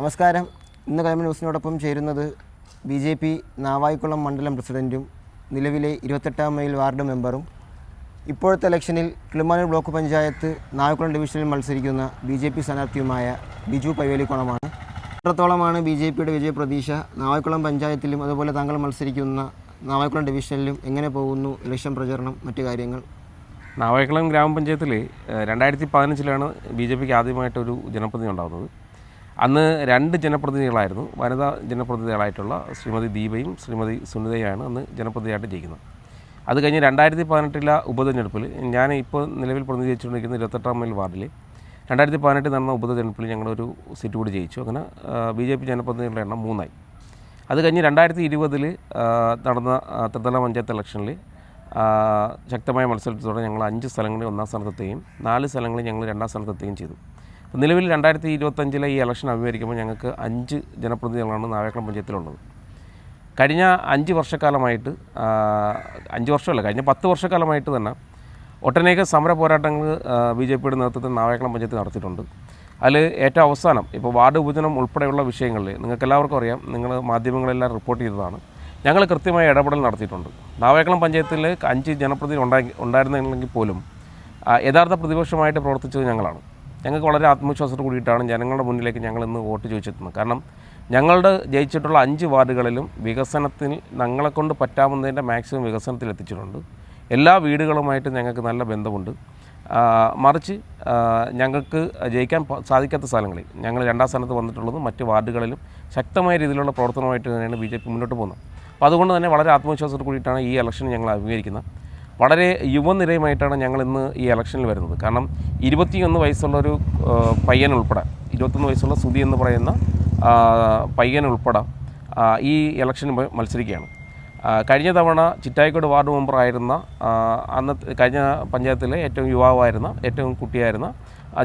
നമസ്കാരം. ഇന്ന് കലമ ന്യൂസിനോടൊപ്പം ചേരുന്നത് ബി ജെ പി നാവായിക്കുളം മണ്ഡലം പ്രസിഡന്റും നിലവിലെ ഇരുപത്തെട്ടാം മൈൽ വാർഡ് മെമ്പറും. ഇപ്പോഴത്തെ ഇലക്ഷനിൽ കിളിമാനൂർ ബ്ലോക്ക് പഞ്ചായത്ത് നാവായിക്കുളം ഡിവിഷനിൽ മത്സരിക്കുന്ന ബി ജെ പി സ്ഥാനാർത്ഥിയുമായ ബിജു പൈവേലിക്കുളമാണ് എത്രത്തോളമാണ് ബി ജെ പിയുടെ വിജയപ്രതീക്ഷ നാവായിക്കുളം പഞ്ചായത്തിലും അതുപോലെ താങ്കൾ മത്സരിക്കുന്ന നാവായിക്കുളം ഡിവിഷനിലും എങ്ങനെ പോകുന്നു? ഇലക്ഷൻ പ്രചരണം മറ്റു കാര്യങ്ങൾ. നാവായിക്കുളം ഗ്രാമപഞ്ചായത്തിൽ രണ്ടായിരത്തി പതിനഞ്ചിലാണ് ബി ജെ പിക്ക് ആദ്യമായിട്ടൊരു ജനപ്രതിനിധി ഉണ്ടാകുന്നത്. അന്ന് രണ്ട് ജനപ്രതിനിധികളായിരുന്നു. വനിതാ ജനപ്രതിനിധികളായിട്ടുള്ള ശ്രീമതി ദീപയും ശ്രീമതി സുനിതയാണ് അന്ന് ജനപ്രതിനിധിയായിട്ട് ജയിക്കുന്നത്. അത് കഴിഞ്ഞ് രണ്ടായിരത്തി പതിനെട്ടിലെ ഉപതെരഞ്ഞെടുപ്പിൽ ഞാൻ ഇപ്പോൾ നിലവിൽ പ്രതിനിധീകരിച്ചുകൊണ്ടിരിക്കുന്ന ഇരുപത്തെട്ടാം മൈൽ വാർഡിൽ രണ്ടായിരത്തി പതിനെട്ടിൽ നടന്ന ഉപതെരഞ്ഞെടുപ്പിൽ ഞങ്ങളൊരു സീറ്റ് കൂടി ജയിച്ചു. അങ്ങനെ ബി ജെ പി ജനപ്രതിനിധികളുടെ എണ്ണം മൂന്നായി. അത് കഴിഞ്ഞ് രണ്ടായിരത്തി ഇരുപതിൽ നടന്ന ത്രിതല പഞ്ചായത്ത് ഇലക്ഷനിൽ ശക്തമായ മത്സരത്തോടെ ഞങ്ങൾ അഞ്ച് സ്ഥലങ്ങളിൽ ഒന്നാം സ്ഥാനത്തെത്തുകയും നാല് സ്ഥലങ്ങളിൽ ഞങ്ങൾ രണ്ടാം സ്ഥാനത്തെത്തുകയും ചെയ്തു. നിലവിൽ രണ്ടായിരത്തി ഇരുപത്തഞ്ചിലെ ഈ ഇലക്ഷൻ അഭിമുഖീകരിക്കുമ്പോൾ ഞങ്ങൾക്ക് അഞ്ച് ജനപ്രതിനിധികളാണ് നാവേക്കളം പഞ്ചായത്തിലുള്ളത്. കഴിഞ്ഞ അഞ്ച് വർഷക്കാലമായിട്ട് അഞ്ച് വർഷമല്ല കഴിഞ്ഞ പത്ത് വർഷക്കാലമായിട്ട് തന്നെ ഒട്ടനേകം സമര പോരാട്ടങ്ങൾ ബി ജെ പിയുടെ നേതൃത്വത്തിൽ നാവേക്കളം പഞ്ചായത്ത് നടത്തിയിട്ടുണ്ട്. അതിൽ ഏറ്റവും അവസാനം ഇപ്പോൾ വാർഡ് വിഭജനം ഉൾപ്പെടെയുള്ള വിഷയങ്ങളിൽ നിങ്ങൾക്ക് എല്ലാവർക്കും അറിയാം നിങ്ങൾ മാധ്യമങ്ങളെല്ലാം റിപ്പോർട്ട് ചെയ്തതാണ്. ഞങ്ങൾ കൃത്യമായ ഇടപെടൽ നടത്തിയിട്ടുണ്ട്. നാവേക്കളം പഞ്ചായത്തിൽ അഞ്ച് ജനപ്രതിനിധി ഉണ്ടായി ഉണ്ടായിരുന്നെങ്കിൽ പോലും യഥാർത്ഥ പ്രതിപക്ഷമായിട്ട് പ്രവർത്തിച്ചത് ഞങ്ങളാണ്. ഞങ്ങൾക്ക് വളരെ ആത്മവിശ്വാസത്തോട് കൂടിയിട്ടാണ് ജനങ്ങളുടെ മുന്നിലേക്ക് ഞങ്ങൾ ഇന്ന് വോട്ട് ചോദിച്ചെത്തുന്നത്. കാരണം ഞങ്ങളുടെ ജയിച്ചിട്ടുള്ള അഞ്ച് വാർഡുകളിലും വികസനത്തിൽ ഞങ്ങളെ കൊണ്ട് പറ്റാവുന്നതിന്റെ മാക്സിമം വികസനത്തിൽ എത്തിച്ചിട്ടുണ്ട്. എല്ലാ വീടുകളുമായിട്ട് ഞങ്ങൾക്ക് നല്ല ബന്ധമുണ്ട്. മറിച്ച് ഞങ്ങൾക്ക് ജയിക്കാൻ സാധിക്കാത്ത സ്ഥലങ്ങളിൽ ഞങ്ങൾ രണ്ടാം സ്ഥാനത്ത് വന്നിട്ടുള്ളത് മറ്റ് വാർഡുകളിലും ശക്തമായ രീതിയിലുള്ള പ്രവർത്തനമായിട്ട് തന്നെയാണ് ബി മുന്നോട്ട് പോകുന്നത്. അപ്പോൾ അതുകൊണ്ട് തന്നെ വളരെ ആത്മവിശ്വാസത്തോട് കൂടിയിട്ടാണ് ഈ ഇലക്ഷൻ ഞങ്ങൾ അഭിമുഖീകരിക്കുന്നത്. വളരെ യുവനിരയുമായിട്ടാണ് ഞങ്ങൾ ഇന്ന് ഈ ഇലക്ഷനിൽ വരുന്നത്. കാരണം ഇരുപത്തിയൊന്ന് വയസ്സുള്ള ഒരു പയ്യൻ ഉൾപ്പെടെ ഇരുപത്തൊന്ന് വയസ്സുള്ള സുധി എന്ന് പറയുന്ന പയ്യൻ ഉൾപ്പെടെ ഈ ഇലക്ഷനിൽ മത്സരിക്കുകയാണ്. കഴിഞ്ഞ തവണ ചിറ്റായിക്കോട് വാർഡ് മെമ്പറായിരുന്ന അന്ന് കഴിഞ്ഞ പഞ്ചായത്തിലെ ഏറ്റവും യുവാവായിരുന്ന ഏറ്റവും കുട്ടിയായിരുന്ന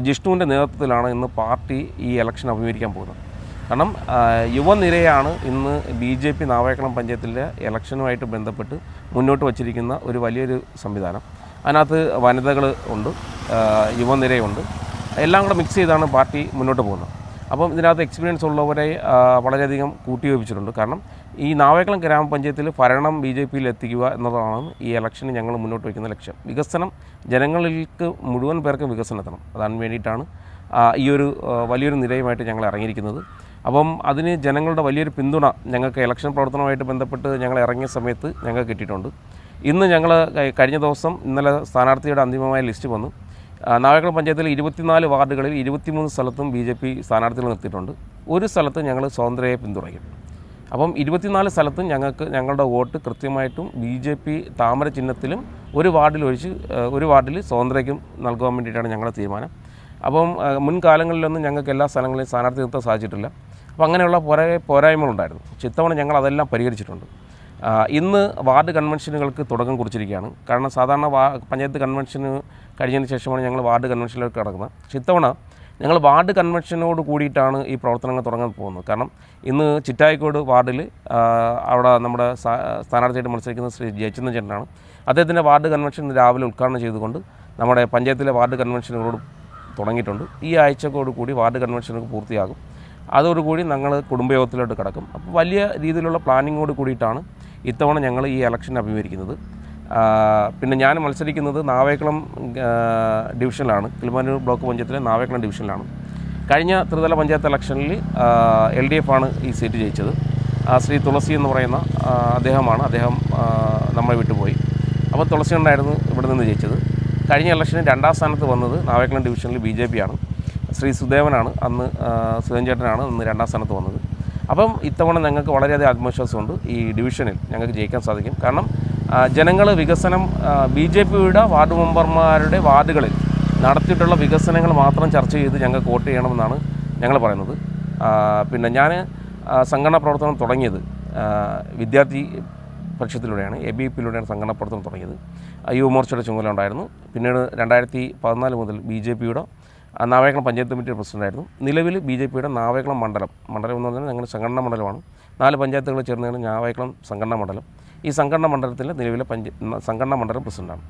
ജിഷ്ണുവിന്റെ നേതൃത്വത്തിലാണ് ഇന്ന് പാർട്ടി ഈ ഇലക്ഷൻ അഭിമുഖീകരിക്കാൻ പോകുന്നത്. കാരണം യുവനിരയാണ് ഇന്ന് ബി ജെ പി നാവായക്കുളം പഞ്ചായത്തിലെ ഇലക്ഷനുമായിട്ട് ബന്ധപ്പെട്ട് മുന്നോട്ട് വച്ചിരിക്കുന്ന ഒരു വലിയൊരു സംവിധാനം. അതിനകത്ത് വനിതകൾ ഉണ്ട് യുവനിരയുണ്ട്. എല്ലാം കൂടെ മിക്സ് ചെയ്താണ് പാർട്ടി മുന്നോട്ട് പോകുന്നത്. അപ്പം ഇതിനകത്ത് എക്സ്പീരിയൻസ് ഉള്ളവരെ വളരെയധികം കൂട്ടിയോപിച്ചിട്ടുണ്ട് കാരണം ഈ നാവേക്കളം ഗ്രാമപഞ്ചായത്തിൽ ഭരണം ബി ജെ പിയിൽ എത്തിക്കുക എന്നതാണ് ഈ ഇലക്ഷന് ഞങ്ങൾ മുന്നോട്ട് വയ്ക്കുന്ന ലക്ഷ്യം. വികസനം ജനങ്ങളിലേക്ക് മുഴുവൻ പേർക്കും വികസനം എത്തണം അതിന് വേണ്ടിയിട്ടാണ് ഈ ഒരു വലിയൊരു നിരയുമായിട്ട് ഞങ്ങൾ ഇറങ്ങിയിരിക്കുന്നത്. അപ്പം അതിന് ജനങ്ങളുടെ വലിയൊരു പിന്തുണ ഞങ്ങൾക്ക് ഇലക്ഷൻ പ്രവർത്തനവുമായിട്ട് ബന്ധപ്പെട്ട് ഞങ്ങൾ ഇറങ്ങിയ സമയത്ത് ഞങ്ങൾക്ക് കിട്ടിയിട്ടുണ്ട്. ഇന്ന് ഞങ്ങൾ കഴിഞ്ഞ ദിവസം ഇന്നലെ സ്ഥാനാർത്ഥിയുടെ അന്തിമമായ ലിസ്റ്റ് വന്നു. ആ, നാവേക്കുളം പഞ്ചായത്തിലെ ഇരുപത്തിനാല് വാർഡുകളിൽ ഇരുപത്തിമൂന്ന് സ്ഥലത്തും ബി ജെ പി സ്ഥാനാർത്ഥികൾ നിർത്തിയിട്ടുണ്ട്. ഒരു സ്ഥലത്ത് ഞങ്ങൾ സ്വതന്ത്രയെ പിന്തുണയ്ക്കും അപ്പം ഇരുപത്തിനാല് സ്ഥലത്തും ഞങ്ങൾക്ക് ഞങ്ങളുടെ വോട്ട് കൃത്യമായിട്ടും ബി ജെ പി താമര ചിഹ്നത്തിലും ഒരു വാർഡിൽ ഒഴിച്ച് ഒരു വാർഡിൽ സ്വതന്ത്രയ്ക്കും നൽകുവാൻ വേണ്ടിയിട്ടാണ് ഞങ്ങളുടെ തീരുമാനം. അപ്പം മുൻകാലങ്ങളിലൊന്നും ഞങ്ങൾക്ക് എല്ലാ സ്ഥലങ്ങളിലും സ്ഥാനാർത്ഥി നിർത്താൻ സാധിച്ചിട്ടില്ല. അപ്പോൾ അങ്ങനെയുള്ള പോരാ പോരായ്മകളുണ്ടായിരുന്നു. പക്ഷേ ഇത്തവണ ഞങ്ങൾ അതെല്ലാം പരിഹരിച്ചിട്ടുണ്ട് ഇന്ന് വാർഡ് കൺവെൻഷനുകൾക്ക് തുടക്കം കുറിച്ചിരിക്കുകയാണ്. കാരണം സാധാരണ വാ പഞ്ചായത്ത് കൺവെൻഷന് കഴിഞ്ഞതിന് ശേഷമാണ് ഞങ്ങൾ വാർഡ് കൺവെൻഷനിലേക്ക് കടക്കുന്നത്. പക്ഷേ ഇത്തവണ ഞങ്ങൾ വാർഡ് കൺവെൻഷനോട് കൂടിയിട്ടാണ് ഈ പ്രവർത്തനങ്ങൾ തുടങ്ങാൻ പോകുന്നത്. കാരണം ഇന്ന് ചിറ്റായിക്കോട് വാർഡിൽ അവിടെ നമ്മുടെ സ്ഥാ- സ്ഥാനാർത്ഥിയായിട്ട് മത്സരിക്കുന്ന ശ്രീ ജയചന്ദ്രൻ ചേട്ടനാണ് അദ്ദേഹത്തിന്റെ വാർഡ് കൺവെൻഷൻ രാവിലെ ഉദ്ഘാടനം ചെയ്തുകൊണ്ട് നമ്മുടെ പഞ്ചായത്തിലെ വാർഡ് കൺവെൻഷനുകളോട് തുടങ്ങിയിട്ടുണ്ട്. ഈ ആഴ്ചയോട് കൂടി വാർഡ് കൺവെൻഷനുകൾ പൂർത്തിയാകും. അതോടുകൂടി ഞങ്ങൾ കുടുംബയോഗത്തിലോട്ട് കിടക്കും. അപ്പോൾ വലിയ രീതിയിലുള്ള പ്ലാനിങ്ങോട് കൂടിയിട്ടാണ് ഇത്തവണ ഞങ്ങൾ ഈ ഇലക്ഷൻ അഭിമുഖീകരിക്കുന്നത്. പിന്നെ ഞാൻ മത്സരിക്കുന്നത് നാവേക്കുളം ഡിവിഷനിലാണ്. കിളിമാനൂർ ബ്ലോക്ക് പഞ്ചായത്തിലെ നാവേക്കുളം ഡിവിഷനിലാണ്. കഴിഞ്ഞ ത്രിതല പഞ്ചായത്ത് ഇലക്ഷനിൽ എൽ ഡി എഫ് ആണ് ഈ സീറ്റ് ജയിച്ചത്. ശ്രീ തുളസി എന്ന് പറയുന്ന അദ്ദേഹമാണ്. അദ്ദേഹം നമ്മളെ വിട്ടുപോയി. അപ്പോൾ തുളസി ഉണ്ടായിരുന്നു ഇവിടെ നിന്ന് ജയിച്ചത്. കഴിഞ്ഞ ഇലക്ഷനിൽ രണ്ടാം സ്ഥാനത്ത് വന്നത് നാവേക്കുളം ഡിവിഷനിൽ ബി ജെ പി ആണ്. ശ്രീ സുദേവനാണ് അന്ന് സുധൻ അന്ന് രണ്ടാം സ്ഥാനത്ത് വന്നത്. അപ്പം ഇത്തവണ ഞങ്ങൾക്ക് വളരെയധികം ആത്മവിശ്വാസമുണ്ട് ഈ ഡിവിഷനിൽ ഞങ്ങൾക്ക് ജയിക്കാൻ സാധിക്കും. കാരണം ജനങ്ങൾ വികസനം ബി ജെ പിയുടെ വാർഡ് മെമ്പർമാരുടെ വാർഡുകളിൽ നടത്തിയിട്ടുള്ള വികസനങ്ങൾ മാത്രം ചർച്ച ചെയ്ത് ഞങ്ങൾക്ക് വോട്ട് ചെയ്യണമെന്നാണ് ഞങ്ങൾ പറയുന്നത്. പിന്നെ ഞാൻ സംഘടനാ പ്രവർത്തനം തുടങ്ങിയത് വിദ്യാർത്ഥി പക്ഷത്തിലൂടെയാണ് എ ബി പിയിലൂടെയാണ് സംഘടനാ പ്രവർത്തനം തുടങ്ങിയത്. യുവമോർച്ചയുടെ ചുമതല ഉണ്ടായിരുന്നു. പിന്നീട് രണ്ടായിരത്തി പതിനാല് മുതൽ ബി ജെ പിയുടെ നാവേക്കുളം പഞ്ചായത്ത് കമ്മിറ്റി പ്രസിഡന്റായിരുന്നു നിലവിൽ ബി ജെ പിയുടെ നാവേക്കുളം മണ്ഡലം മണ്ഡലം എന്ന് പറഞ്ഞാൽ ഞങ്ങളുടെ സംഘടനാ മണ്ഡലമാണ്. നാല് പഞ്ചായത്തുകൾ ചേർന്നാണ് നാവേക്കുളം സംഘടനാ മണ്ഡലം. ഈ സംഘടനാ മണ്ഡലത്തിലെ നിലവിലെ പഞ്ച സംഘടനാ മണ്ഡലം പ്രസിഡന്റാണ്